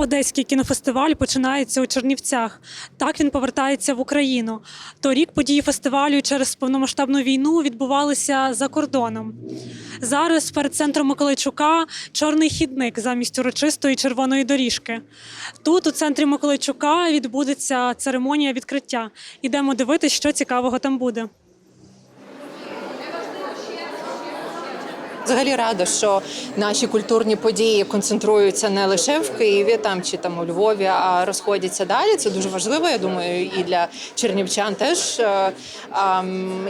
Одеський кінофестиваль починається у Чернівцях. Так він повертається в Україну. Торік події фестивалю через повномасштабну війну відбувалися за кордоном. Зараз перед центром Миколайчука чорний хідник замість урочистої червоної доріжки. Тут, у центрі Миколайчука, відбудеться церемонія відкриття. Ідемо дивитися, що цікавого там буде. Взагалі рада, що наші культурні події концентруються не лише в Києві там чи там у Львові, а розходяться далі. Це дуже важливо. Я думаю, і для чернівчан теж. Е,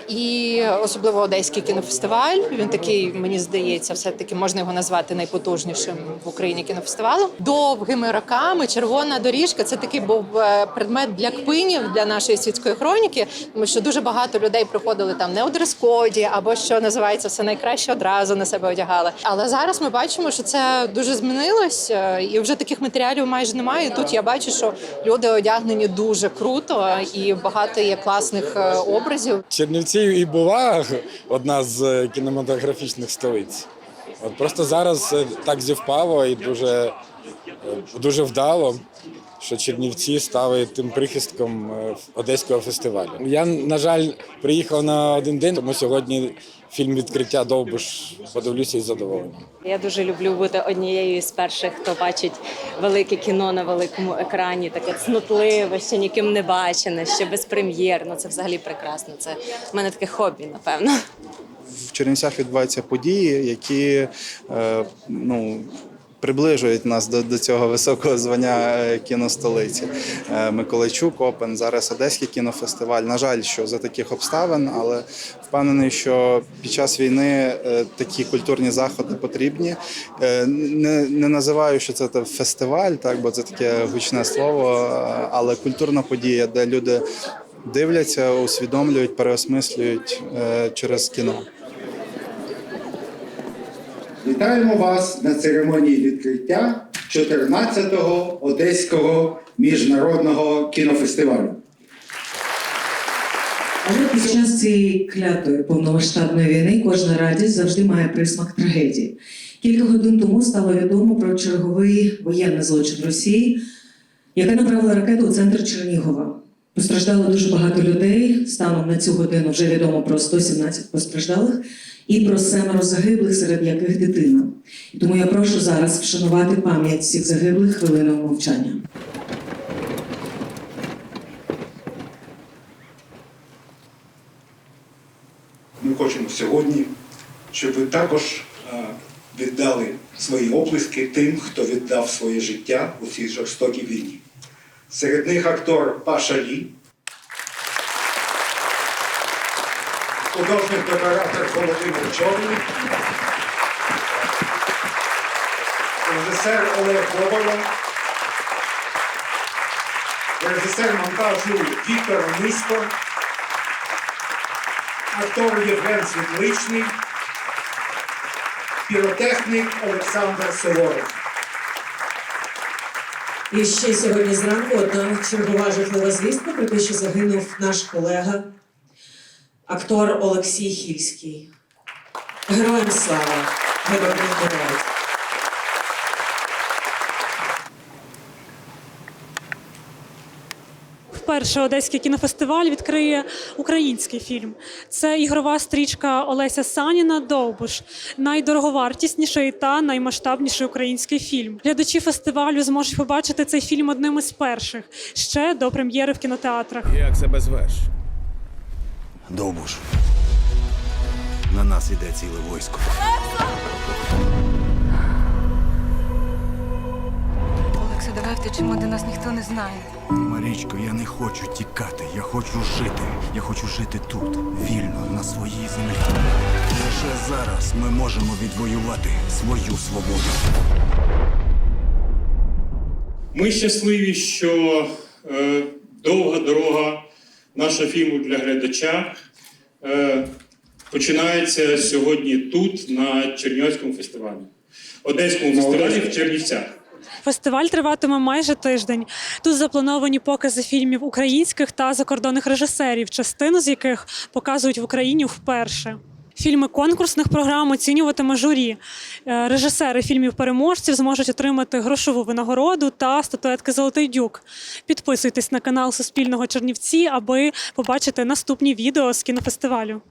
І особливо Одеський кінофестиваль. Він такий, мені здається, все таки можна його назвати найпотужнішим в Україні кінофестивалем. Довгими роками червона доріжка це такий був е, предмет для кпинів для нашої світської хроніки, тому що дуже багато людей приходили там не у дрес-коді, або що називається все найкраще одразу на себе одягали. Але зараз ми бачимо, що це дуже змінилось, е, і вже таких матеріалів майже немає. І тут я бачу, що люди одягнені дуже круто, і багато є класних е, образів. Чернівці і була одна з е, кінематографічних столиць. От просто зараз так зівпало і дуже, дуже вдало, що Чернівці стали тим прихистком е, одеського фестивалю. Я, на жаль, приїхав на один день, тому сьогодні фільм відкриття Довбуш подивлюся із задоволенням. Я дуже люблю бути однією з перших, хто бачить велике кіно на великому екрані, таке цнотливе, ще ніким не бачене, ще безпрем'єрно. Це взагалі прекрасно. Це в мене таке хобі, напевно. в Чернівцях відбуваються події, які е, ну, приближують нас до, до цього високого звання е, кіностолиці. Е, Миколайчук, Опен, зараз Одеський кінофестиваль. На жаль, що за таких обставин, але впевнений, що під час війни е, такі культурні заходи потрібні. Не, не називаю, що це фестиваль, так, бо це таке гучне слово, але культурна подія, де люди. Дивляться, усвідомлюють, переосмислюють через кіно. Вітаємо вас на церемонії відкриття 14-го Одеського міжнародного кінофестивалю. Але під час цієї клятої повномасштабної війни кожна радість завжди має присмак трагедії. Кілька годин тому стало відомо про черговий воєнний злочин Росії, яка направила ракету у центр Чернігова. Постраждало дуже багато людей. Станом на цю годину вже відомо про 117 постраждалих і про семеро загиблих, серед яких дитина. Тому я прошу зараз вшанувати пам'ять всіх загиблих хвилиною мовчання. Ми хочемо сьогодні, щоб ви також е, віддали свої оплески тим, хто віддав своє життя у цій жорстокій війні. Серед них актор Паша Лі, художник-декоратор Володимир Чорний, режисер Олег Ковалов, режисер монтажу Віктор Мисько, актор Євген Світличний, піротехнік Олександр Суворов. І ще сьогодні зранку одна чергова жахлива звістка про те, що загинув наш колега, актор Олексій Хільський. Героям слава! Героям героїв! Вперше Одеський кінофестиваль відкриє український фільм. Це ігрова стрічка Олеся Саніна Довбуш, найдороговартісніший та наймасштабніший український фільм. Глядачі фестивалю зможуть побачити цей фільм одним із перших ще до прем'єри в кінотеатрах. Як себе звеш? Довбуш. На нас іде ціле військо. Втечемо, де нас ніхто не знає. Марічко, я не хочу тікати. Я хочу жити. Я хочу жити тут, вільно, на своїй землі. Лише зараз ми можемо відвоювати свою свободу. Ми щасливі, що е, довга дорога нашого фільму для глядача е, починається сьогодні тут, на Чернівському фестивалі, Одеському фестивалі в Чернівцях. Фестиваль триватиме майже тиждень. Тут заплановані покази фільмів українських та закордонних режисерів, частину з яких показують в Україні вперше. Фільми конкурсних програм оцінюватиме журі. Е, Режисери фільмів переможців зможуть отримати грошову винагороду та статуетки Золотий дюк. Підписуйтесь на канал Суспільного Чернівці, аби побачити наступні відео з кінофестивалю.